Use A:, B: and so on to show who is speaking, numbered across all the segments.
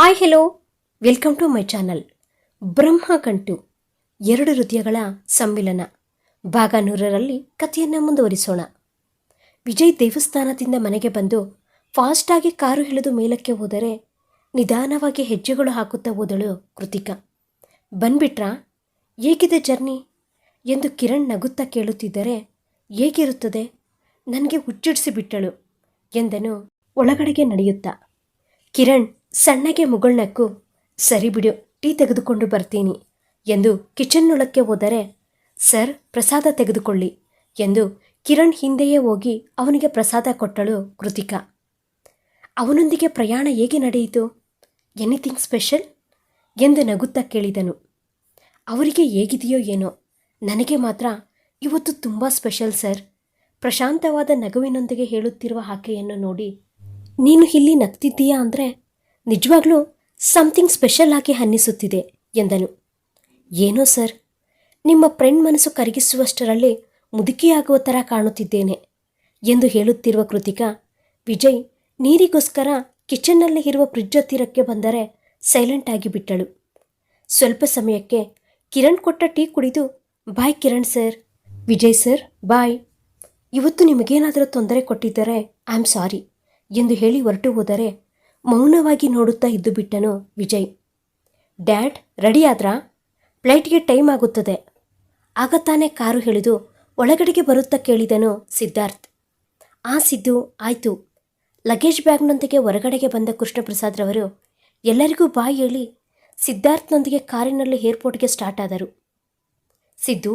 A: Hi hello welcome to my channel Brahma Gantu ಎರಡು ಹೃದಯಗಳ ಸಮ್ಮಿಲನ. ಭಾಗ ನೂರರಲ್ಲಿ ಕಥೆಯನ್ನು ಮುಂದುವರಿಸೋಣ. ವಿಜಯ್ ದೇವಸ್ಥಾನದಿಂದ ಮನೆಗೆ ಬಂದು ಫಾಸ್ಟಾಗಿ ಕಾರು ಇಳಿದು ಮೇಲಕ್ಕೆ ಹೋದರೆ ನಿಧಾನವಾಗಿ ಹೆಜ್ಜೆಗಳು ಹಾಕುತ್ತಾ ಹೋದಳು ಕೃತಿಕಾ. ಬಂದ್ಬಿಟ್ರಾ? ಹೇಗಿದೆ ಜರ್ನಿ? ಎಂದು ಕಿರಣ್ ನಗುತ್ತಾ ಕೇಳುತ್ತಿದ್ದರೆ, ಹೇಗಿರುತ್ತದೆ? ನನಗೆ ಹುಚ್ಚಿಡಿಸಿಬಿಟ್ಟಳು ಎಂದನು ಒಳಗಡೆಗೆ ನಡೆಯುತ್ತಾ. ಕಿರಣ್ ಸಣ್ಣಗೆ ಮುಗುಳ್ನಕ್ಕು, ಸರಿ ಬಿಡು, ಟೀ ತೆಗೆದುಕೊಂಡು ಬರ್ತೀನಿ ಎಂದು ಕಿಚನ್ನೊಳಕ್ಕೆ ಹೋದರೆ, ಸರ್, ಪ್ರಸಾದ ತೆಗೆದುಕೊಳ್ಳಿ ಎಂದು ಕಿರಣ್ ಹಿಂದೆಯೇ ಹೋಗಿ ಅವನಿಗೆ ಪ್ರಸಾದ ಕೊಟ್ಟಳು ಕೃತಿಕಾ. ಅವನೊಂದಿಗೆ ಪ್ರಯಾಣ ಹೇಗೆ ನಡೆಯಿತು? Anything special? ಎಂದು ನಗುತ್ತಾ ಕೇಳಿದನು. ಅವರಿಗೆ ಹೇಗಿದೆಯೋ ಏನೋ, ನನಗೆ ಮಾತ್ರ ಇವತ್ತು ತುಂಬ ಸ್ಪೆಷಲ್ ಸರ್. ಪ್ರಶಾಂತವಾದ ನಗುವಿನೊಂದಿಗೆ ಹೇಳುತ್ತಿರುವ ಆಕೆಯನ್ನು ನೋಡಿ, ನೀನು ಇಲ್ಲಿ ನಗ್ತಿದ್ದೀಯಾ ಅಂದರೆ ನಿಜವಾಗ್ಲೂ ಸಮಥಿಂಗ್ ಸ್ಪೆಷಲ್ ಆಗಿ ಅನ್ನಿಸುತ್ತಿದೆ, ಎಂದನು. ಏನೋ ಸರ್, ನಿಮ್ಮ ಫ್ರೆಂಡ್ ಮನಸ್ಸು ಕರಗಿಸುವಷ್ಟರಲ್ಲಿ ಮುದುಕಿಯಾಗುವ ಥರ ಕಾಣುತ್ತಿದ್ದೇನೆ, ಎಂದು ಹೇಳುತ್ತಿರುವ ಕೃತಿಕಾ, ವಿಜಯ್ ನೀರಿಗೋಸ್ಕರ ಕಿಚನ್ನಲ್ಲಿ ಇರುವ ಫ್ರಿಡ್ಜ್ ಹತ್ತಿರಕ್ಕೆ ಬಂದರೆ ಸೈಲೆಂಟ್ ಆಗಿ ಬಿಟ್ಟಳು. ಸ್ವಲ್ಪ ಸಮಯಕ್ಕೆ ಕಿರಣ್ ಕೊಟ್ಟ ಟೀ ಕುಡಿದು, bye Kiran sir. Vijay sir, bye. ಇವತ್ತು ನಿಮಗೇನಾದರೂ ತೊಂದರೆ ಕೊಟ್ಟಿದ್ದರೆ ಐ ಆಮ್ ಸಾರಿ ಎಂದು ಹೇಳಿ ಹೊರಟು ಹೋದರೆ ಮೌನವಾಗಿ ನೋಡುತ್ತಾ ಇದ್ದು ಬಿಟ್ಟನು ವಿಜಯ್. ಡ್ಯಾಡ್, ರೆಡಿ ಫ್ಲೈಟ್ಗೆ ಟೈಮ್ ಆಗುತ್ತದೆ. ಆಗ ತಾನೇ ಕಾರು ಹಿಡಿದು ಒಳಗಡೆಗೆ ಬರುತ್ತಾ ಕೇಳಿದನು ಸಿದ್ಧಾರ್ಥ್. ಆ ಸಿದ್ದು, ಆಯಿತು. ಲಗೇಜ್ ಬ್ಯಾಗ್ನೊಂದಿಗೆ ಹೊರಗಡೆಗೆ ಬಂದ ಕೃಷ್ಣಪ್ರಸಾದ್ರವರು ಎಲ್ಲರಿಗೂ ಬಾಯಿ ಹೇಳಿ ಸಿದ್ಧಾರ್ಥ್ನೊಂದಿಗೆ ಕಾರಿನಲ್ಲಿ ಏರ್ಪೋರ್ಟ್ಗೆ ಸ್ಟಾರ್ಟ್ ಆದರು. ಸಿದ್ದು,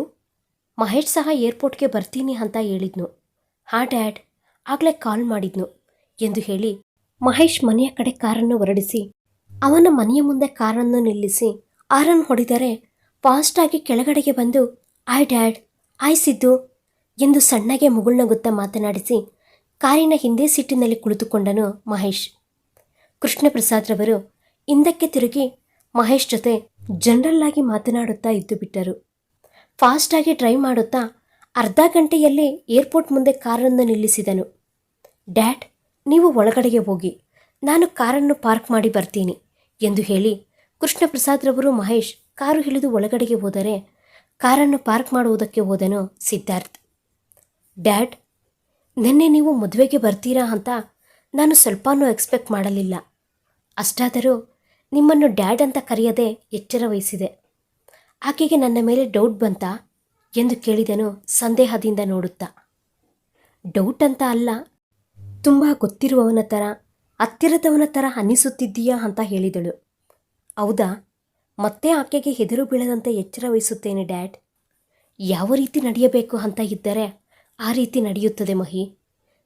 A: ಮಹೇಶ್ ಸಹ ಏರ್ಪೋರ್ಟ್ಗೆ ಬರ್ತೀನಿ ಅಂತ ಹೇಳಿದ್ನು. ಹಾ, ಡ್ಯಾಡ್. ಆಗಲೇ ಕಾಲ್ ಮಾಡಿದ್ನು, ಎಂದು ಹೇಳಿ ಮಹೇಶ್ ಮನೆಯ ಕಡೆ ಕಾರನ್ನು ಹೊರಡಿಸಿ, ಅವನ ಮನೆಯ ಮುಂದೆ ಕಾರನ್ನು ನಿಲ್ಲಿಸಿ, ಆರನ್ ಹೊಡೆದರೆ ಫಾಸ್ಟಾಗಿ ಕೆಳಗಡೆಗೆ ಬಂದು ಆಯ್ ಡ್ಯಾಡ್ ಆಯ್ ಸಿದ್ದು ಎಂದು ಸಣ್ಣಗೆ ಮುಗುಳ್ನಗುತ್ತಾ ಮಾತನಾಡಿಸಿ, ಕಾರಿನ ಹಿಂದೆ ಸಿಟ್ಟಿನಲ್ಲಿ ಕುಳಿತುಕೊಂಡನು ಮಹೇಶ್. ಕೃಷ್ಣಪ್ರಸಾದ್ರವರು ಹಿಂದಕ್ಕೆ ತಿರುಗಿ ಮಹೇಶ್ ಜೊತೆ ಜನರಲ್ ಆಗಿ ಮಾತನಾಡುತ್ತಾ ಇದ್ದು ಬಿಟ್ಟರು. ಫಾಸ್ಟಾಗಿ ಡ್ರೈವ್ ಮಾಡುತ್ತಾ ಅರ್ಧ ಗಂಟೆಯಲ್ಲಿ ಏರ್ಪೋರ್ಟ್ ಮುಂದೆ ಕಾರನ್ನು ನಿಲ್ಲಿಸಿದನು. ಡ್ಯಾಡ್ ನೀವು ಒಳಗಡೆಗೆ ಹೋಗಿ, ನಾನು ಕಾರನ್ನು ಪಾರ್ಕ್ ಮಾಡಿ ಬರ್ತೀನಿ ಎಂದು ಹೇಳಿ ಕೃಷ್ಣಪ್ರಸಾದ್ರವರು ಮಹೇಶ್ ಕಾರು ಹಿಡಿದು ಒಳಗಡೆಗೆ ಹೋದರೆ ಕಾರನ್ನು ಪಾರ್ಕ್ ಮಾಡುವುದಕ್ಕೆ ಹೋದನು ಸಿದ್ಧಾರ್ಥ್. ಡ್ಯಾಡ್, ನಿನ್ನೆ ನೀವು ಮದುವೆಗೆ ಬರ್ತೀರಾ ಅಂತ ನಾನು ಸ್ವಲ್ಪನೂ ಎಕ್ಸ್ಪೆಕ್ಟ್ ಮಾಡಲಿಲ್ಲ. ಅಷ್ಟಾದರೂ ನಿಮ್ಮನ್ನು ಡ್ಯಾಡ್ ಅಂತ ಕರೆಯದೆ ಎಚ್ಚರ ವಹಿಸಿದೆ. ಆಕೆಗೆ ನನ್ನ ಮೇಲೆ ಡೌಟ್ ಬಂತಾ? ಎಂದು ಕೇಳಿದನು ಸಂದೇಹದಿಂದ ನೋಡುತ್ತಾ. ಡೌಟ್ ಅಂತ ಅಲ್ಲ ತುಂಬ ಗೊತ್ತಿರುವವನ ಥರ ಹತ್ತಿರದವನ ಥರ ಅನ್ನಿಸುತ್ತಿದ್ದೀಯಾ ಅಂತ ಹೇಳಿದಳು. ಹೌದಾ? ಮತ್ತೆ ಆಕೆಗೆ ಹೆದರು ಬೀಳದಂತೆ ಎಚ್ಚರ ವಹಿಸುತ್ತೇನೆ ಡ್ಯಾಡ್. ಯಾವ ರೀತಿ ನಡೆಯಬೇಕು ಅಂತ ಇದ್ದರೆ ಆ ರೀತಿ ನಡೆಯುತ್ತದೆ ಮಹಿ.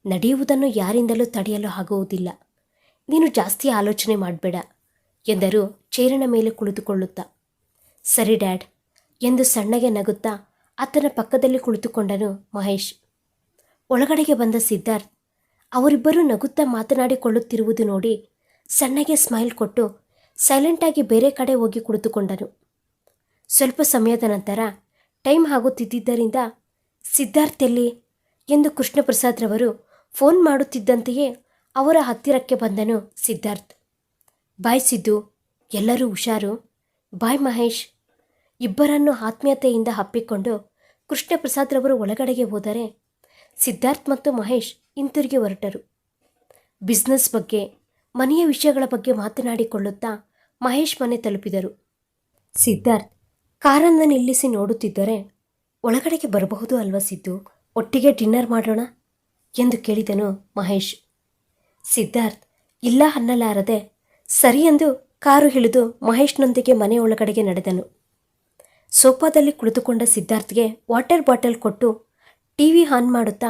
A: ನಡೆಯುವುದನ್ನು ಯಾರಿಂದಲೂ ತಡೆಯಲು ಆಗುವುದಿಲ್ಲ. ನೀನು ಜಾಸ್ತಿ ಆಲೋಚನೆ ಮಾಡಬೇಡ ಎಂದರು ಚೇರಿನ ಮೇಲೆ ಕುಳಿತುಕೊಳ್ಳುತ್ತಾ. ಸರಿ ಡ್ಯಾಡ್ ಎಂದು ಸಣ್ಣಗೆ ನಗುತ್ತಾ ಆತನ ಪಕ್ಕದಲ್ಲಿ ಕುಳಿತುಕೊಂಡನು ಮಹೇಶ್. ಒಳಗಡೆಗೆ ಬಂದ ಸಿದ್ಧಾರ್ಥ್ ಅವರಿಬ್ಬರೂ ನಗುತ್ತಾ ಮಾತನಾಡಿಕೊಳ್ಳುತ್ತಿರುವುದು ನೋಡಿ ಸಣ್ಣಗೆ ಸ್ಮೈಲ್ ಕೊಟ್ಟು ಸೈಲೆಂಟಾಗಿ ಬೇರೆ ಕಡೆ ಹೋಗಿ ಕುಳಿತುಕೊಂಡನು. ಸ್ವಲ್ಪ ಸಮಯದ ನಂತರ ಟೈಮ್ ಆಗುತ್ತಿದ್ದರಿಂದ ಸಿದ್ಧಾರ್ಥ್ ಎಲ್ಲಿ? ಎಂದು ಕೃಷ್ಣಪ್ರಸಾದ್ರವರು ಫೋನ್ ಮಾಡುತ್ತಿದ್ದಂತೆಯೇ ಅವರ ಹತ್ತಿರಕ್ಕೆ ಬಂದನು ಸಿದ್ಧಾರ್ಥ್. ಬಾಯ್ ಸಿದ್ದು, ಎಲ್ಲರೂ ಹುಷಾರು? ಬಾಯ್ ಮಹೇಶ್? ಇಬ್ಬರನ್ನು ಆತ್ಮೀಯತೆಯಿಂದ ಹಪ್ಪಿಕೊಂಡು ಕೃಷ್ಣಪ್ರಸಾದ್ರವರು ಒಳಗಡೆಗೆ ಹೋದರೆ ಸಿದ್ಧಾರ್ಥ್ ಮತ್ತು ಮಹೇಶ್ ಹಿಂತಿರುಗಿ ಹೊರಟರು. ಬಿಸ್ನೆಸ್ ಬಗ್ಗೆ, ಮನೆಯ ವಿಷಯಗಳ ಬಗ್ಗೆ ಮಾತನಾಡಿಕೊಳ್ಳುತ್ತಾ ಮಹೇಶ್ ಮನೆ ತಲುಪಿದರು. ಸಿದ್ಧಾರ್ಥ್, ಕಾರನ್ನು ನಿಲ್ಲಿಸಿ ನೋಡುತ್ತಿದ್ದರೆ ಒಳಗಡೆಗೆ ಬರಬಹುದು ಅಲ್ವಾ ಸಿದ್ದು? ಒಟ್ಟಿಗೆ ಡಿನ್ನರ್ ಮಾಡೋಣ? ಎಂದು ಕೇಳಿದನು ಮಹೇಶ್. ಸಿದ್ಧಾರ್ಥ್, ಇಲ್ಲ ಅನ್ನಲಾರದೆ ಸರಿ ಎಂದು ಕಾರು ಹಿಡಿದು ಮಹೇಶ್ನೊಂದಿಗೆ ಮನೆ ಒಳಗಡೆಗೆ ನಡೆದನು. ಸೋಫಾದಲ್ಲಿ ಕುಳಿತುಕೊಂಡ ಸಿದ್ಧಾರ್ಥ್ಗೆ ವಾಟರ್ ಬಾಟಲ್ ಕೊಟ್ಟು ಟಿ ವಿ ಆನ್ ಮಾಡುತ್ತಾ?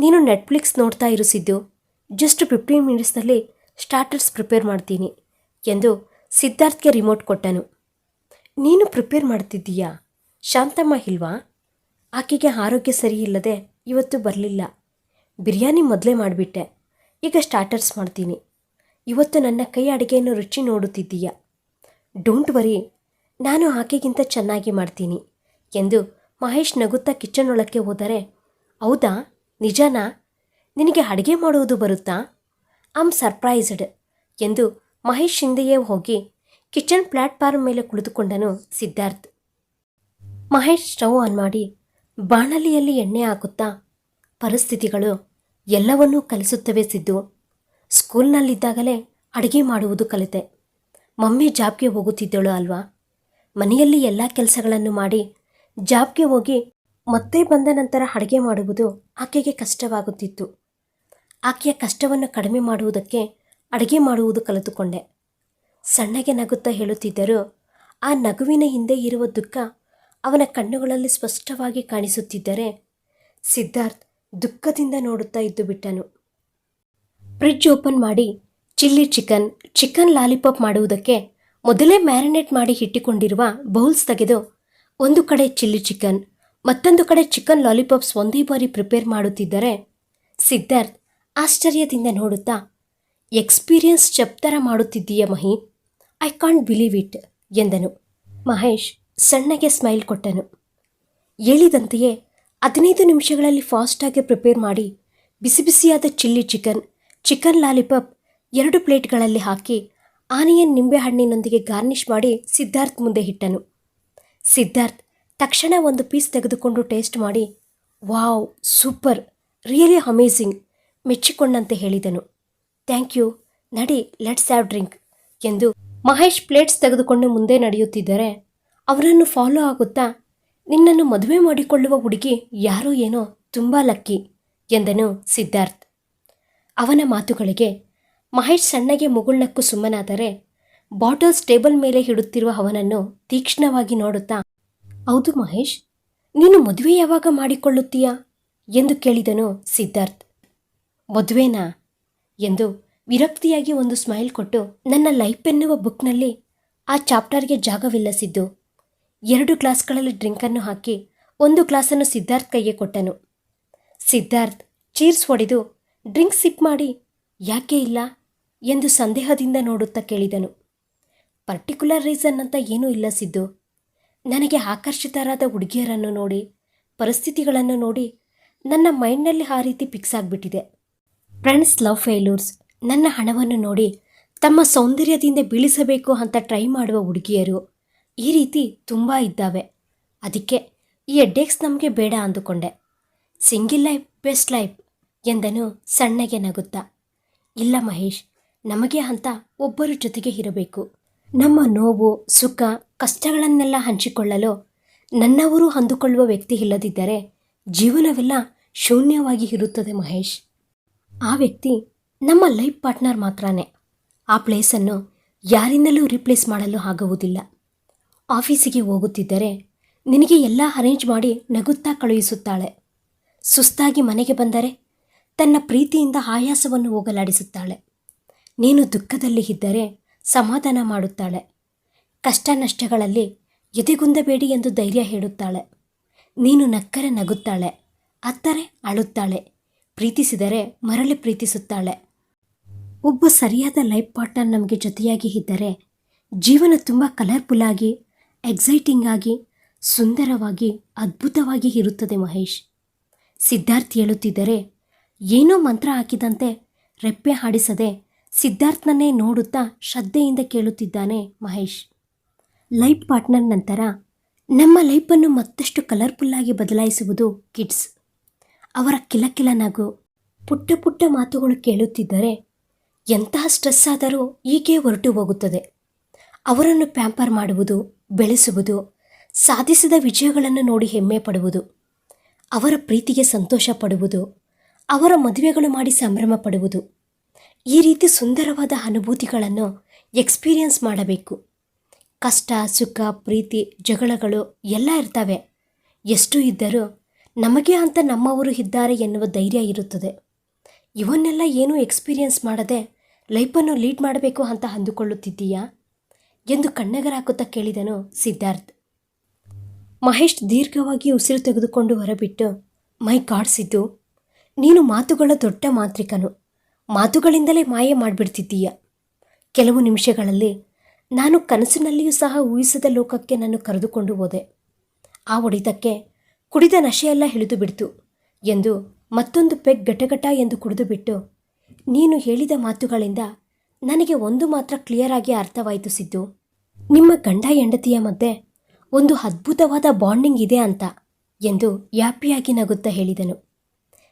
A: ನೀನು ನೆಟ್ಫ್ಲಿಕ್ಸ್ ನೋಡ್ತಾ ಇರು ಸಿದ್ದು. ಜಸ್ಟ್ ಫಿಫ್ಟೀನ್ ಮಿನಿಟ್ಸ್ನಲ್ಲಿ ಸ್ಟಾರ್ಟರ್ಸ್ ಪ್ರಿಪೇರ್ ಮಾಡ್ತೀನಿ ಎಂದು ಸಿದ್ಧಾರ್ಥ್ಗೆ ರಿಮೋಟ್ ಕೊಟ್ಟನು. ನೀನು ಪ್ರಿಪೇರ್ ಮಾಡ್ತಿದ್ದೀಯಾ? ಶಾಂತಮ್ಮ ಇಲ್ವಾ? ಆಕೆಗೆ ಆರೋಗ್ಯ ಸರಿಯಿಲ್ಲದೆ ಇವತ್ತು ಬರಲಿಲ್ಲ. ಬಿರಿಯಾನಿ ಮೊದಲೇ ಮಾಡಿಬಿಟ್ಟೆ. ಈಗ ಸ್ಟಾರ್ಟರ್ಸ್ ಮಾಡ್ತೀನಿ. ಇವತ್ತು ನನ್ನ ಕೈ ಅಡುಗೆಯನ್ನು ರುಚಿ ನೋಡುತ್ತಿದ್ದೀಯಾ? Don't worry. ನಾನು ಆಕೆಗಿಂತ ಚೆನ್ನಾಗಿ ಮಾಡ್ತೀನಿ ಎಂದು ಮಹೇಶ್ ನಗುತ್ತಾ ಕಿಚನ್ ಒಳಕ್ಕೆ ಹೋದರೆ, ಹೌದಾ? ನಿಜನಾ? ನಿನಗೆ ಅಡುಗೆ ಮಾಡುವುದು ಬರುತ್ತಾ? ಆಮ್ ಸರ್ಪ್ರೈಸ್ಡ್ ಎಂದು ಮಹೇಶ್ ಹಿಂದೆಯೇ ಹೋಗಿ ಕಿಚನ್ ಪ್ಲಾಟ್ಫಾರ್ಮ್ ಮೇಲೆ ಕುಳಿತುಕೊಂಡನು ಸಿದ್ಧಾರ್ಥ್. ಮಹೇಶ್ ಸ್ಟವ್ ಆನ್ ಮಾಡಿ ಬಾಣಲಿಯಲ್ಲಿ ಎಣ್ಣೆ ಹಾಕುತ್ತಾ, ಪರಿಸ್ಥಿತಿಗಳು ಎಲ್ಲವನ್ನೂ ಕಲಿಸುತ್ತವೆ ಸಿದ್ದು. ಸ್ಕೂಲ್ನಲ್ಲಿದ್ದಾಗಲೇ ಅಡುಗೆ ಮಾಡುವುದು ಕಲಿತೆ. ಮಮ್ಮಿ ಜಾಬ್ಗೆ ಹೋಗುತ್ತಿದ್ದಳು ಅಲ್ವಾ? ಮನೆಯಲ್ಲಿ ಎಲ್ಲ ಕೆಲಸಗಳನ್ನು ಮಾಡಿ ಜಾಬ್ಗೆ ಹೋಗಿ ಮತ್ತೆ ಬಂದ ನಂತರ ಅಡುಗೆ ಮಾಡುವುದು ಆಕೆಗೆ ಕಷ್ಟವಾಗುತ್ತಿತ್ತು. ಆಕೆಯ ಕಷ್ಟವನ್ನು ಕಡಿಮೆ ಮಾಡುವುದಕ್ಕೆ ಅಡುಗೆ ಮಾಡುವುದು ಕಲಿತುಕೊಂಡೆ. ಸಣ್ಣಗೆ ನಗುತ್ತಾ ಹೇಳುತ್ತಿದ್ದರೂ ಆ ನಗುವಿನ ಹಿಂದೆ ಇರುವ ದುಃಖ ಅವನ ಕಣ್ಣುಗಳಲ್ಲಿ ಸ್ಪಷ್ಟವಾಗಿ ಕಾಣಿಸುತ್ತಿದ್ದರೆ ಸಿದ್ಧಾರ್ಥ್ ದುಃಖದಿಂದ ನೋಡುತ್ತಾ ಇದ್ದು ಬಿಟ್ಟನು. ಫ್ರಿಡ್ಜ್ ಓಪನ್ ಮಾಡಿ ಚಿಲ್ಲಿ ಚಿಕನ್ ಚಿಕನ್ ಲಾಲಿಪಾಪ್ ಮಾಡುವುದಕ್ಕೆ ಮೊದಲೇ ಮ್ಯಾರಿನೇಟ್ ಮಾಡಿ ಇಟ್ಟುಕೊಂಡಿರುವ ಬೌಲ್ಸ್ ತೆಗೆದು ಒಂದು ಕಡೆ ಚಿಲ್ಲಿ ಚಿಕನ್, ಮತ್ತೊಂದು ಕಡೆ ಚಿಕನ್ ಲಾಲಿಪಾಪ್ಸ್ ಒಂದೇ ಬಾರಿ ಪ್ರಿಪೇರ್ ಮಾಡುತ್ತಿದ್ದರೆ ಸಿದ್ಧಾರ್ಥ್ ಆಶ್ಚರ್ಯದಿಂದ ನೋಡುತ್ತಾ, ಎಕ್ಸ್ಪೀರಿಯನ್ಸ್ ಚಪ್ತರ ಮಾಡುತ್ತಿದ್ದೀಯ Mahi? I can't believe it ಎಂದನು. ಮಹೇಶ್ ಸಣ್ಣಗೆ ಸ್ಮೈಲ್ ಕೊಟ್ಟನು. ಹೇಳಿದಂತೆಯೇ ಹದಿನೈದು ನಿಮಿಷಗಳಲ್ಲಿ ಫಾಸ್ಟಾಗಿ ಪ್ರಿಪೇರ್ ಮಾಡಿ ಬಿಸಿ ಬಿಸಿಯಾದ ಚಿಲ್ಲಿ ಚಿಕನ್ ಚಿಕನ್ ಲಾಲಿಪಾಪ್ ಎರಡು ಪ್ಲೇಟ್ಗಳಲ್ಲಿ ಹಾಕಿ ಆನಿಯನ್ ನಿಂಬೆಹಣ್ಣಿನೊಂದಿಗೆ ಗಾರ್ನಿಷ್ ಮಾಡಿ ಸಿದ್ಧಾರ್ಥ್ ಮುಂದೆ ಇಟ್ಟನು. ಸಿದ್ಧಾರ್ಥ್ ತಕ್ಷಣ ಒಂದು ಪೀಸ್ ತೆಗೆದುಕೊಂಡು ಟೇಸ್ಟ್ ಮಾಡಿ, ವಾವ್, ಸೂಪರ್, ರಿಯಲಿ ಅಮೇಝಿಂಗ್, ಮೆಚ್ಚಿಕೊಂಡಂತೆ ಹೇಳಿದನು. ಥ್ಯಾಂಕ್ ಯು, ನಡಿ, ಲೆಟ್ಸ್ ಹ್ಯಾವ್ ಡ್ರಿಂಕ್, ಎಂದು ಮಹೇಶ್ ಪ್ಲೇಟ್ಸ್ ತೆಗೆದುಕೊಂಡು ಮುಂದೆ ನಡೆಯುತ್ತಿದ್ದರೆ, ಅವರನ್ನು ಫಾಲೋ ಆಗುತ್ತಾ? ನಿನ್ನನ್ನು ಮದುವೆ ಮಾಡಿಕೊಳ್ಳುವ ಹುಡುಗಿ ಯಾರೋ ಏನೋ ತುಂಬ ಲಕ್ಕಿ, ಎಂದನು ಸಿದ್ಧಾರ್ಥ್. ಅವನ ಮಾತುಗಳಿಗೆ ಮಹೇಶ್ ಸಣ್ಣಗೆ ಮುಗುಳ್ನಕ್ಕು ಸುಮ್ಮನಾದರೆ ಬಾಟಲ್ಸ್ ಟೇಬಲ್ ಮೇಲೆ ಹಿಡುತ್ತಿರುವ ಅವನನ್ನು ತೀಕ್ಷ್ಣವಾಗಿ ನೋಡುತ್ತಾ, ಹೌದು ಮಹೇಶ್, ನೀನು ಮದುವೆ ಯಾವಾಗ ಮಾಡಿಕೊಳ್ಳುತ್ತೀಯಾ? ಎಂದು ಕೇಳಿದನು ಸಿದ್ಧಾರ್ಥ್. ಮದುವೆನಾ? ಎಂದು ವಿರಕ್ತಿಯಾಗಿ ಒಂದು ಸ್ಮೈಲ್ ಕೊಟ್ಟು, ನನ್ನ ಲೈಫ್ ಎನ್ನುವ ಬುಕ್ನಲ್ಲಿ ಆ ಚಾಪ್ಟರ್ಗೆ ಜಾಗವಿಲ್ಲ ಸಿದ್ದು ಎರಡು ಗ್ಲಾಸ್ಗಳಲ್ಲಿ ಡ್ರಿಂಕನ್ನು ಹಾಕಿ ಒಂದು ಗ್ಲಾಸನ್ನು ಸಿದ್ಧಾರ್ಥ್ ಕೈಗೆ ಕೊಟ್ಟನು. ಸಿದ್ಧಾರ್ಥ್ ಚೀರ್ಸ್ ಹೊಡೆದು, ಡ್ರಿಂಕ್ ಸಿಪ್ ಮಾಡಿ, ಯಾಕೆ ಇಲ್ಲ? ಎಂದು ಸಂದೇಹದಿಂದ ನೋಡುತ್ತಾ ಕೇಳಿದನು. ಪರ್ಟಿಕ್ಯುಲರ್ ರೀಸನ್ ಅಂತ ಏನೂ ಇಲ್ಲ ಸಿದ್ದು. ನನಗೆ ಆಕರ್ಷಿತರಾದ ಹುಡುಗಿಯರನ್ನು ನೋಡಿ, ಪರಿಸ್ಥಿತಿಗಳನ್ನು ನೋಡಿ ನನ್ನ ಮೈಂಡ್ನಲ್ಲಿ ಆ ರೀತಿ ಫಿಕ್ಸ್ ಆಗಿಬಿಟ್ಟಿದೆ. ಫ್ರೆಂಡ್ಸ್ ಲವ್ ಫೇಲ್ಯೂರ್ಸ್ ನನ್ನ ಹಣವನ್ನು ನೋಡಿ ತಮ್ಮ ಸೌಂದರ್ಯದಿಂದ ಬೀಳಿಸಬೇಕು ಅಂತ ಟ್ರೈ ಮಾಡುವ ಹುಡುಗಿಯರು ಈ ರೀತಿ ತುಂಬ ಇದ್ದಾವೆ. ಅದಕ್ಕೆ ಈ ಎಡ್ಡೆಕ್ಸ್ ನಮಗೆ ಬೇಡ ಅಂದುಕೊಂಡೆ. ಸಿಂಗಿಲ್ ಲೈಫ್ ಬೆಸ್ಟ್ ಲೈಫ್ ಎಂದನು ಸಣ್ಣಗೆ ನಗುತ್ತಾ. ಇಲ್ಲ ಮಹೇಶ್, ನಮಗೆ ಅಂತ ಒಬ್ಬರ ಜೊತೆಗೆ ಇರಬೇಕು. ನಮ್ಮ ನೋವು, ಸುಖ, ಕಷ್ಟಗಳನ್ನೆಲ್ಲ ಹಂಚಿಕೊಳ್ಳಲು ನನ್ನವರು ಅಂದುಕೊಳ್ಳುವ ವ್ಯಕ್ತಿ ಇಲ್ಲದಿದ್ದರೆ ಜೀವನವೆಲ್ಲ ಶೂನ್ಯವಾಗಿ ಇರುತ್ತದೆ ಮಹೇಶ್. ಆ ವ್ಯಕ್ತಿ ನಮ್ಮ ಲೈಫ್ ಪಾರ್ಟ್ನರ್ ಮಾತ್ರನೇ. ಆ ಪ್ಲೇಸನ್ನು ಯಾರಿಂದಲೂ ರಿಪ್ಲೇಸ್ ಮಾಡಲು ಆಗುವುದಿಲ್ಲ. ಆಫೀಸಿಗೆ ಹೋಗುತ್ತಿದ್ದರೆ ನಿನಗೆ ಎಲ್ಲ ಅರೇಂಜ್ ಮಾಡಿ ನಗುತ್ತಾ ಕಳುಹಿಸುತ್ತಾಳೆ. ಸುಸ್ತಾಗಿ ಮನೆಗೆ ಬಂದರೆ ತನ್ನ ಪ್ರೀತಿಯಿಂದ ಆಯಾಸವನ್ನು ಹೋಗಲಾಡಿಸುತ್ತಾಳೆ. ನೀನು ದುಃಖದಲ್ಲಿ ಇದ್ದರೆ ಸಮಾಧಾನ ಮಾಡುತ್ತಾಳೆ. ಕಷ್ಟ ನಷ್ಟಗಳಲ್ಲಿ ಎದೆಗುಂದಬೇಡಿ ಎಂದು ಧೈರ್ಯ ಹೇಳುತ್ತಾಳೆ. ನೀನು ನಕ್ಕರೆ ನಗುತ್ತಾಳೆ, ಅತ್ತರೆ ಅಳುತ್ತಾಳೆ, ಪ್ರೀತಿಸಿದರೆ ಮರಳಿ ಪ್ರೀತಿಸುತ್ತಾಳೆ. ಒಬ್ಬ ಸರಿಯಾದ ಲೈಫ್ ಪಾರ್ಟ್ನರ್ ನಮಗೆ ಜೊತೆಯಾಗಿ ಇದ್ದರೆ, ಜೀವನ ತುಂಬ ಕಲರ್ಫುಲ್ ಆಗಿ ಎಕ್ಸೈಟಿಂಗ್ ಆಗಿ ಸುಂದರವಾಗಿ, ಅದ್ಭುತವಾಗಿ ಇರುತ್ತದೆ ಮಹೇಶ್. ಸಿದ್ಧಾರ್ಥ್ ಹೇಳುತ್ತಿದ್ದರೆ, ಏನೋ ಮಂತ್ರ ಹಾಕಿದಂತೆ ರೆಪ್ಪೆ ಹಾಡಿಸದೆ ಸಿದ್ಧಾರ್ಥ್ನನ್ನೇ ನೋಡುತ್ತಾ ಶ್ರದ್ಧೆಯಿಂದ ಕೇಳುತ್ತಿದ್ದಾನೆ ಮಹೇಶ್. ಲೈಫ್ ಪಾರ್ಟ್ನರ್ ನಂತರ ನಮ್ಮ ಲೈಫನ್ನು ಮತ್ತಷ್ಟು ಕಲರ್ಫುಲ್ಲಾಗಿ ಬದಲಾಯಿಸುವುದು ಕಿಡ್ಸ್. ಅವರ ಕಿಲಕಿಲ ನಗು ಪುಟ್ಟ ಪುಟ್ಟ ಮಾತುಗಳು ಕೇಳುತ್ತಿದ್ದರೆ ಎಂತಹ ಸ್ಟ್ರೆಸ್ ಆದರೂ ಹೀಗೆ ಹೊರಟು ಹೋಗುತ್ತದೆ. ಅವರನ್ನು ಪ್ಯಾಂಪರ್ ಮಾಡುವುದು, ಬೆಳೆಸುವುದು, ಸಾಧಿಸಿದ ವಿಜಯಗಳನ್ನು ನೋಡಿ ಹೆಮ್ಮೆ ಪಡುವುದು, ಅವರ ಪ್ರೀತಿಗೆ ಸಂತೋಷ ಪಡುವುದು, ಅವರ ಮದುವೆಗಳು ಮಾಡಿ ಸಂಭ್ರಮ ಪಡುವುದು ಈ ರೀತಿ ಸುಂದರವಾದ ಅನುಭೂತಿಗಳನ್ನು ಎಕ್ಸ್ಪೀರಿಯನ್ಸ್ ಮಾಡಬೇಕು. ಕಷ್ಟ, ಸುಖ, ಪ್ರೀತಿ, ಜಗಳಗಳು ಎಲ್ಲ ಇರ್ತವೆ. ಎಷ್ಟು ಇದ್ದರೂ ನಮಗೆ ಅಂತ ನಮ್ಮವರು ಇದ್ದಾರೆ ಎನ್ನುವ ಧೈರ್ಯ ಇರುತ್ತದೆ. ಇವನ್ನೆಲ್ಲ ಏನೂ ಎಕ್ಸ್ಪೀರಿಯನ್ಸ್ ಮಾಡದೆ ಲೈಫನ್ನು ಲೀಡ್ ಮಾಡಬೇಕು ಅಂತ ಅಂದುಕೊಳ್ಳುತ್ತಿದ್ದೀಯಾ? ಎಂದು ಕಣ್ಣೆಗರಾಕುತ್ತಾ ಕೇಳಿದನು ಸಿದ್ಧಾರ್ಥ್. ಮಹೇಶ್ ದೀರ್ಘವಾಗಿ ಉಸಿರು ತೆಗೆದುಕೊಂಡು ಹೊರಬಿಟ್ಟು, ಮೈ ಕಾಡ್ಸಿದ್ದು ನೀನು ಮಾತುಗಳ ದೊಡ್ಡ ಮಾಂತ್ರಿಕನು. ಮಾತುಗಳಿಂದಲೇ ಮಾಯ ಮಾಡಿಬಿಡ್ತಿದ್ದೀಯ. ಕೆಲವು ನಿಮಿಷಗಳಲ್ಲಿ ನಾನು ಕನಸಿನಲ್ಲಿಯೂ ಸಹ ಊಹಿಸದ ಲೋಕಕ್ಕೆ ನಾನು ಕರೆದುಕೊಂಡು ಹೋದೆ. ಆ ಒಡಿತಕ್ಕೆ ಕುಡಿದ ನಶೆಯೆಲ್ಲ ಹಿಡಿದು ಬಿಡ್ತು ಎಂದು ಮತ್ತೊಂದು ಪೆಗ್ ಗಟಗಟ ಎಂದು ಕುಡಿದು ಬಿಟ್ಟು ನೀನು ಹೇಳಿದ ಮಾತುಗಳಿಂದ ನನಗೆ ಒಂದು ಮಾತ್ರ ಕ್ಲಿಯರ್ ಆಗಿ ಅರ್ಥವಾಯಿತು ಸಿದ್ದು. ನಿಮ್ಮ ಗಂಡ ಹೆಂಡತಿಯ ಮಧ್ಯೆ ಒಂದು ಅದ್ಭುತವಾದ ಬಾಂಡಿಂಗ್ ಇದೆ ಅಂತ ಎಂದು ಯಾಪಿಯಾಗಿ ನಗುತ್ತಾ ಹೇಳಿದನು.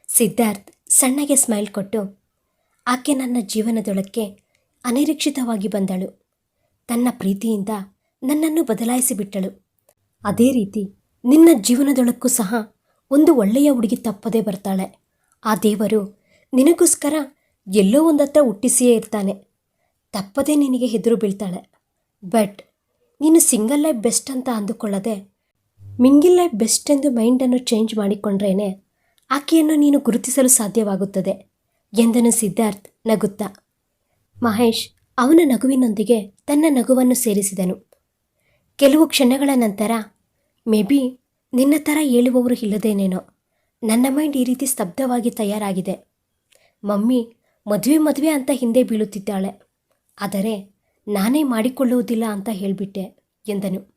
A: ಸಿದ್ಧಾರ್ಥ್ ಸಣ್ಣಗೆ ಸ್ಮೈಲ್ ಕೊಟ್ಟು ಆಕೆ ನನ್ನ ಜೀವನದೊಳಕ್ಕೆ ಅನಿರೀಕ್ಷಿತವಾಗಿ ಬಂದಳು. ತನ್ನ ಪ್ರೀತಿಯಿಂದ ನನ್ನನ್ನು ಬದಲಾಯಿಸಿಬಿಟ್ಟಳು ಅದೇ ರೀತಿ ನಿನ್ನ ಜೀವನದೊಳಕ್ಕೂ ಸಹ ಒಂದು ಒಳ್ಳೆಯ ಹುಡುಗಿ ತಪ್ಪದೇ ಬರ್ತಾಳೆ. ಆ ದೇವರು ನಿನಗೋಸ್ಕರ ಎಲ್ಲೋ ಒಂದತ್ರ ಹುಟ್ಟಿಸಿಯೇ ಇರ್ತಾನೆ. ತಪ್ಪದೇ ನಿನಗೆ ಹೆದರು ಬೀಳ್ತಾಳೆ. ಬಟ್ ನೀನು ಸಿಂಗಲ್ ಲೈಫ್ ಬೆಸ್ಟ್ ಅಂತ ಅಂದುಕೊಳ್ಳದೆ ಮಿಂಗಿಲ್ ಲೈಫ್ ಬೆಸ್ಟ್ ಎಂದು ಮೈಂಡನ್ನು ಚೇಂಜ್ ಮಾಡಿಕೊಂಡ್ರೇನೆ ಆಕೆಯನ್ನು ನೀನು ಗುರುತಿಸಲು ಸಾಧ್ಯವಾಗುತ್ತದೆ. ಎಂದನು ಸಿದ್ಧಾರ್ಥ್ ನಗುತ್ತಾ. ಮಹೇಶ್ ಅವನ ನಗುವಿನೊಂದಿಗೆ ತನ್ನ ನಗುವನ್ನು ಸೇರಿಸಿದನು. ಕೆಲವು ಕ್ಷಣಗಳ ನಂತರ, ಮೇ ಬಿ ನಿನ್ನ ಥರ ಹೇಳುವವರು ಇಲ್ಲದೇನೇನೋ, ನನ್ನ ಮೈಂಡ್ ಈ ರೀತಿ ಸ್ತಬ್ಧವಾಗಿ ತಯಾರಾಗಿದೆ. ಮಮ್ಮಿ ಮದುವೆ ಮದುವೆ ಅಂತ ಹಿಂದೆ ಬೀಳುತ್ತಿದ್ದಾಳೆ. ಆದರೆ ನಾನೇ ಮಾಡಿಕೊಳ್ಳುವುದಿಲ್ಲ ಅಂತ ಹೇಳಿಬಿಟ್ಟೆ, ಎಂದನು.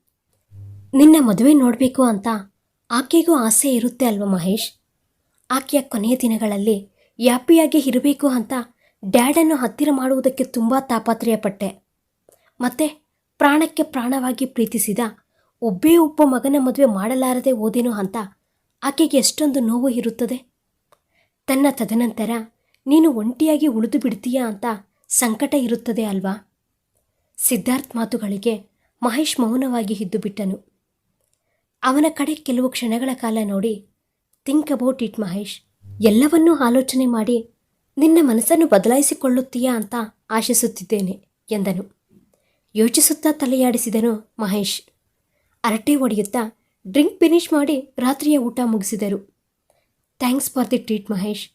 A: ನಿನ್ನ ಮದುವೆ ನೋಡಬೇಕು ಅಂತ ಆಕೆಗೂ ಆಸೆ ಇರುತ್ತೆ ಅಲ್ವ ಮಹೇಶ್? ಆಕೆಯ ಕೊನೆಯ ದಿನಗಳಲ್ಲಿ ಯಾಪಿಯಾಗಿ ಇರಬೇಕು ಅಂತ ಡ್ಯಾಡನ್ನು ಹತ್ತಿರ ಮಾಡುವುದಕ್ಕೆ ತುಂಬ ತಾಪತ್ರಯಪಟ್ಟೆ. ಮತ್ತೆ ಪ್ರಾಣಕ್ಕೆ ಪ್ರಾಣವಾಗಿ ಪ್ರೀತಿಸಿದ ಒಬ್ಬೇ ಒಬ್ಬ ಮಗನ ಮದುವೆ ಮಾಡಲಾರದೆ ಓದೇನೋ ಅಂತ ಆಕೆಗೆ ಎಷ್ಟೊಂದು ನೋವು ಇರುತ್ತದೆ. ತನ್ನ ತದನಂತರ, ನೀನು ಒಂಟಿಯಾಗಿ ಉಳಿದು ಬಿಡ್ತೀಯಾ ಅಂತ ಸಂಕಟ ಇರುತ್ತದೆ ಅಲ್ವಾ? ಸಿದ್ಧಾರ್ಥ್ ಮಾತುಗಳಿಗೆ ಮಹೇಶ್ ಮೌನವಾಗಿ ಇದ್ದು ಬಿಟ್ಟನು. ಅವನ ಕಡೆ ಕೆಲವು ಕ್ಷಣಗಳ ಕಾಲ ನೋಡಿ ಥಿಂಕ್ ಅಬೌಟ್ ಇಟ್ ಮಹೇಶ್. ಎಲ್ಲವನ್ನೂ ಆಲೋಚನೆ ಮಾಡಿ ನಿನ್ನ ಮನಸ್ಸನ್ನು ಬದಲಾಯಿಸಿಕೊಳ್ಳುತ್ತೀಯಾ ಅಂತ ಆಶಿಸುತ್ತಿದ್ದೇನೆ ಎಂದನು. ಯೋಚಿಸುತ್ತಾ ತಲೆಯಾಡಿಸಿದನು ಮಹೇಶ್. ಅರಟೆ ಒಡೆಯುತ್ತಾ ಡ್ರಿಂಕ್ ಫಿನಿಶ್ ಮಾಡಿ ರಾತ್ರಿಯ ಊಟ ಮುಗಿಸಿದರು. Thanks for the treat Mahesh.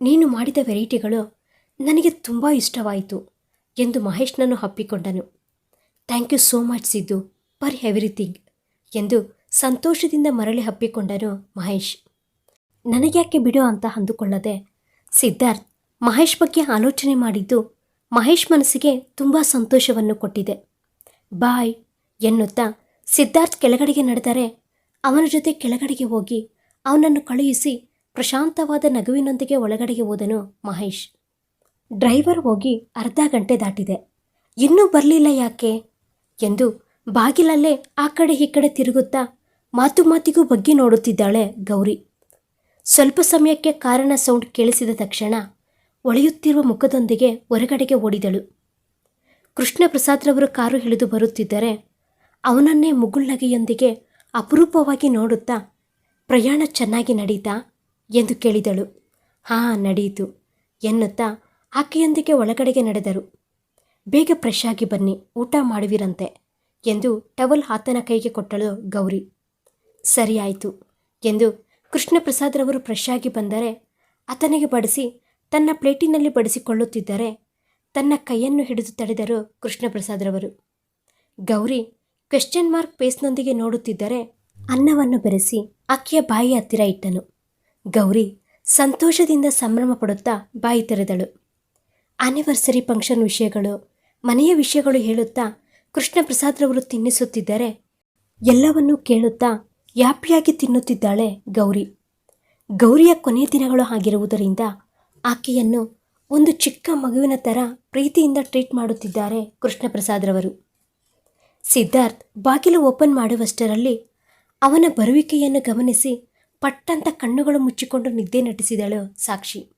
A: ನೀನು ಮಾಡಿದ ವೆರೈಟಿಗಳು ನನಗೆ ತುಂಬ ಇಷ್ಟವಾಯಿತು ಎಂದು ಮಹೇಶ್ನನ್ನು ಹಪ್ಪಿಕೊಂಡನು thank you so much Siddu for everything ಎಂದು ಸಂತೋಷದಿಂದ ಮರಳಿ ಹಪ್ಪಿಕೊಂಡನು ಮಹೇಶ್. ನನಗ್ಯಾಕೆ ಬಿಡು ಅಂತ ಅಂದುಕೊಳ್ಳದೆ ಸಿದ್ಧಾರ್ಥ್ ಮಹೇಶ್ ಬಗ್ಗೆ ಆಲೋಚನೆ ಮಾಡಿದ್ದು ಮಹೇಶ್ ಮನಸ್ಸಿಗೆ ತುಂಬ ಸಂತೋಷವನ್ನು ಕೊಟ್ಟಿದೆ. ಬಾಯ್ ಎನ್ನುತ್ತಾ ಸಿದ್ಧಾರ್ಥ್ ಕೆಳಗಡೆಗೆ ನಡೆದರೆ ಅವನ ಜೊತೆ ಕೆಳಗಡೆಗೆ ಹೋಗಿ ಅವನನ್ನು ಕಳುಹಿಸಿ ಪ್ರಶಾಂತವಾದ ನಗುವಿನೊಂದಿಗೆ ಒಳಗಡೆಗೆ ಹೋದನು ಮಹೇಶ್. ಡ್ರೈವರ್ ಹೋಗಿ ಅರ್ಧ ಗಂಟೆ ದಾಟಿದೆ. ಇನ್ನೂ ಬರಲಿಲ್ಲ ಯಾಕೆ? ಎಂದು ಬಾಗಿಲಲ್ಲೇ ಆ ಕಡೆ ಈ ಕಡೆ ತಿರುಗುತ್ತಾ ಮಾತು ಮಾತಿಗೂ ಬಗ್ಗೆ ನೋಡುತ್ತಿದ್ದಾಳೆ ಗೌರಿ. ಸ್ವಲ್ಪ ಸಮಯಕ್ಕೆ ಕಾರಣ ಸೌಂಡ್ ಕೇಳಿಸಿದ ತಕ್ಷಣ ಒಳೆಯುತ್ತಿರುವ ಮುಖದೊಂದಿಗೆ ಹೊರಗಡೆಗೆ ಓಡಿದಳು. ಕೃಷ್ಣ ಪ್ರಸಾದ್ರವರು ಕಾರು ಹಿಡಿದು ಬರುತ್ತಿದ್ದರೆ ಅವನನ್ನೇ ಮುಗುಳ್ನಗೆಯೊಂದಿಗೆ ಅಪರೂಪವಾಗಿ ನೋಡುತ್ತಾ ಪ್ರಯಾಣ ಚೆನ್ನಾಗಿ ನಡೀತಾ ಎಂದು ಕೇಳಿದಳು. ಹಾಂ ನಡೆಯಿತು ಎನ್ನುತ್ತಾ ಆಕೆಯೊಂದಿಗೆ ಒಳಗಡೆಗೆ ನಡೆದರು. ಬೇಗ ಫ್ರೆಶ್ ಆಗಿ ಬನ್ನಿ, ಊಟ ಮಾಡುವಿರಂತೆ ಎಂದು ಟವಲ್ ಆತನ ಕೈಗೆ ಕೊಟ್ಟಳು ಗೌರಿ. ಸರಿಯಾಯಿತು ಎಂದು ಕೃಷ್ಣ ಪ್ರಸಾದ್ರವರು ಫ್ರೆಶ್ ಆಗಿ ಬಂದರೆ ಆತನಿಗೆ ಬಡಿಸಿ ತನ್ನ ಪ್ಲೇಟಿನಲ್ಲಿ ಬಡಿಸಿಕೊಳ್ಳುತ್ತಿದ್ದರೆ ತನ್ನ ಕೈಯನ್ನು ಹಿಡಿದು ತಡೆದರು ಕೃಷ್ಣ ಪ್ರಸಾದ್ರವರು ಗೌರಿ ಕ್ವೆಶ್ಚನ್ ಮಾರ್ಕ್ ಪೇಸ್ನೊಂದಿಗೆ ನೋಡುತ್ತಿದ್ದರೆ ಅನ್ನವನ್ನು ಬೆರೆಸಿ ಆಕೆಯ ಬಾಯಿ ಹತ್ತಿರ ಇಟ್ಟನು. ಗೌರಿ ಸಂತೋಷದಿಂದ ಸಂಭ್ರಮ ಪಡುತ್ತಾ ಬಾಯಿ ತೆರೆದಳು. ಆನಿವರ್ಸರಿ ಫಂಕ್ಷನ್ ವಿಷಯಗಳು, ಮನೆಯ ವಿಷಯಗಳು ಹೇಳುತ್ತಾ ಕೃಷ್ಣ ಪ್ರಸಾದ್ರವರು ತಿನ್ನಿಸುತ್ತಿದ್ದರೆ ಎಲ್ಲವನ್ನೂ ಕೇಳುತ್ತಾ ಯಾಪಿಯಾಗಿ ತಿನ್ನುತ್ತಿದ್ದಾಳೆ ಗೌರಿ? ಗೌರಿಯ ಕೊನೆಯ ದಿನಗಳು ಆಗಿರುವುದರಿಂದ ಆಕೆಯನ್ನು ಒಂದು ಚಿಕ್ಕ ಮಗುವಿನ ಥರ ಪ್ರೀತಿಯಿಂದ ಟ್ರೀಟ್ ಮಾಡುತ್ತಿದ್ದಾರೆ ಕೃಷ್ಣಪ್ರಸಾದ್ರವರು. ಸಿದ್ಧಾರ್ಥ್ ಬಾಗಿಲು ಓಪನ್ ಮಾಡುವಷ್ಟರಲ್ಲಿ ಅವನ ಬರುವಿಕೆಯನ್ನು ಗಮನಿಸಿ ಪಟ್ಟಂತ ಕಣ್ಣುಗಳು ಮುಚ್ಚಿಕೊಂಡು ನಿದ್ದೆ ನಟಿಸಿದಳು ಸಾಕ್ಷಿ.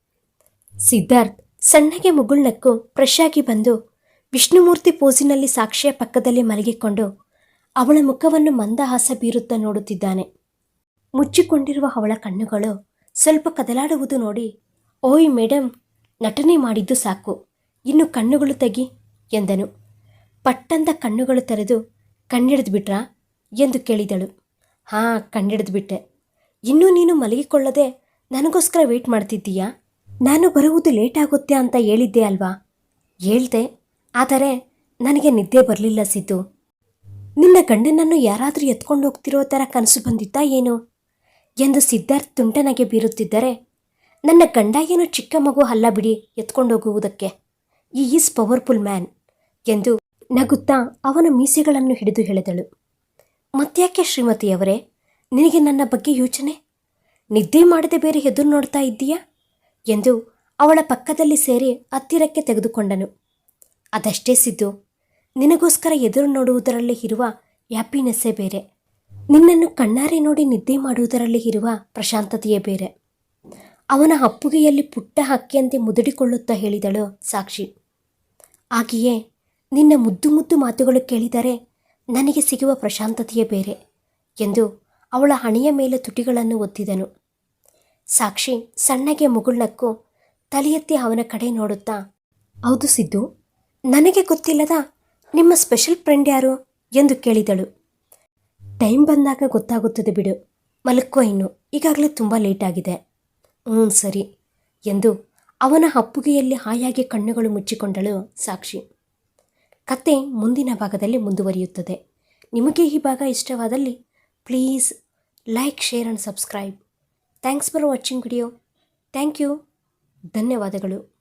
A: ಸಿದ್ಧಾರ್ಥ್ ಸಣ್ಣಗೆ ಮುಗುಳ್ನಕ್ಕು ಫ್ರೆಶ್ ಆಗಿ ಬಂದು ವಿಷ್ಣುಮೂರ್ತಿ ಪೋಸಿನಲ್ಲಿ ಸಾಕ್ಷಿಯ ಪಕ್ಕದಲ್ಲಿ ಮಲಗಿಕೊಂಡು ಅವಳ ಮುಖವನ್ನು ಮಂದಹಾಸ ಬೀರುತ್ತಾ ನೋಡುತ್ತಿದ್ದಾನೆ. ಮುಚ್ಚಿಕೊಂಡಿರುವ ಅವಳ ಕಣ್ಣುಗಳು ಸ್ವಲ್ಪ ಕದಲಾಡುವುದು ನೋಡಿ, ಓಯ್ ಮೇಡಮ್ ನಟನೆ ಮಾಡಿದ್ದು ಸಾಕು, ಇನ್ನು ಕಣ್ಣುಗಳು ತೆಗಿ ಎಂದನು. ಪಟ್ಟಂದ ಕಣ್ಣುಗಳು ತೆರೆದು, ಕಣ್ಣಿಡಿದು ಬಿಟ್ರಾ? ಎಂದು ಕೇಳಿದಳು. ಹಾಂ, ಕಣ್ಣಿಡಿದು ಬಿಟ್ಟೆ. ಇನ್ನೂ ನೀನು ಮಲಗಿಕೊಳ್ಳದೆ ನನಗೋಸ್ಕರ ವೇಟ್ ಮಾಡ್ತಿದ್ದೀಯಾ? ನಾನು ಬರುವುದು ಲೇಟ್ ಆಗುತ್ತೆ ಅಂತ ಹೇಳಿದ್ದೆ ಅಲ್ವಾ? ಹೇಳ್ದೆ, ಆದರೆ ನನಗೆ ನಿದ್ದೆ ಬರಲಿಲ್ಲ ಸಿದ್ದು. ನಿನ್ನ ಗಂಡನನ್ನು ಯಾರಾದರೂ ಎತ್ಕೊಂಡು ಹೋಗ್ತಿರೋ ಥರ ಕನಸು ಬಂದಿತ್ತಾ ಏನು? ಎಂದು ಸಿದ್ಧಾರ್ಥ್ ತುಂಟನಗೆ ಬೀರುತ್ತಿದ್ದರೆ, ನನ್ನ ಗಂಡ ಏನು ಚಿಕ್ಕ ಮಗು ಅಲ್ಲ ಬಿಡಿ, ಎತ್ಕೊಂಡು ಹೋಗುವುದಕ್ಕೆ. ಈ ಈಸ್ ಪವರ್ಫುಲ್ ಮ್ಯಾನ್ ಎಂದು ನಗುತ್ತಾ ಅವನ ಮೀಸೆಗಳನ್ನು ಹಿಡಿದು ಹೇಳಿದಳು. ಮತ್ತ್ಯಾಕೆ ಶ್ರೀಮತಿಯವರೇ ನಿನಗೆ ನನ್ನ ಬಗ್ಗೆ ಯೋಚನೆ? ನಿದ್ದೆ ಮಾಡದೆ ಬೇರೆ ಎದುರು ನೋಡ್ತಾ ಇದ್ದೀಯಾ? ಎಂದು ಅವಳ ಪಕ್ಕದಲ್ಲಿ ಸೇರಿ ಹತ್ತಿರಕ್ಕೆ ತೆಗೆದುಕೊಂಡನು. ಅದಷ್ಟೇ ಸಿದ್ದು ನಿನಗೋಸ್ಕರ ಎದುರು ನೋಡುವುದರಲ್ಲಿ ಇರುವ ಹ್ಯಾಪಿನೆಸ್ಸೇ ಬೇರೆ. ನಿನ್ನನ್ನು ಕಣ್ಣಾರೆ ನೋಡಿ ನಿದ್ದೆ ಮಾಡುವುದರಲ್ಲಿ ಇರುವ ಪ್ರಶಾಂತತೆಯೇ ಬೇರೆ. ಅವನ ಅಪ್ಪುಗೆಯಲ್ಲಿ ಪುಟ್ಟ ಹಕ್ಕಿಯಂತೆ ಮುದುಡಿಕೊಳ್ಳುತ್ತಾ ಹೇಳಿದಳು ಸಾಕ್ಷಿ. ಹಾಗೆಯೇ ನಿನ್ನ ಮುದ್ದು ಮುದ್ದು ಮಾತುಗಳು ಕೇಳಿದರೆ ನನಗೆ ಸಿಗುವ ಪ್ರಶಾಂತತೆಯೇ ಬೇರೆ ಎಂದು ಅವಳ ಹಣೆಯ ಮೇಲೆ ತುಟಿಗಳನ್ನು ಒತ್ತಿದನು. ಸಾಕ್ಷಿ ಸಣ್ಣಗೆ ಮುಗುಳ್ನಕ್ಕು ತಲೆಯೆತ್ತಿ ಅವನ ಕಡೆ ನೋಡುತ್ತಾ, ಹೌದು ಸಿದ್ದು, ನನಗೆ ಗೊತ್ತಿಲ್ಲದ ನಿಮ್ಮ ಸ್ಪೆಷಲ್ ಫ್ರೆಂಡ್ ಯಾರು? ಎಂದು ಕೇಳಿದಳು. ಟೈಮ್ ಬಂದಾಗ ಗೊತ್ತಾಗುತ್ತದೆ ಬಿಡು. ಮಲಕ್ಕೋ ಇನ್ನು. ಈಗಾಗಲೇ ತುಂಬ ಲೇಟ್ ಆಗಿದೆ. ಹ್ಞೂ ಸರಿ ಎಂದು ಅವನ ಅಪ್ಪುಗೆಯಲ್ಲಿ ಹಾಯಾಗಿ ಕಣ್ಣುಗಳು ಮುಚ್ಚಿಕೊಂಡಳು ಸಾಕ್ಷಿ. ಕತೆ ಮುಂದಿನ ಭಾಗದಲ್ಲಿ ಮುಂದುವರಿಯುತ್ತದೆ. ನಿಮಗೆ ಈ ಭಾಗ ಇಷ್ಟವಾದಲ್ಲಿ please like share and subscribe thanks for watching video thank you ಧನ್ಯವಾದಗಳು.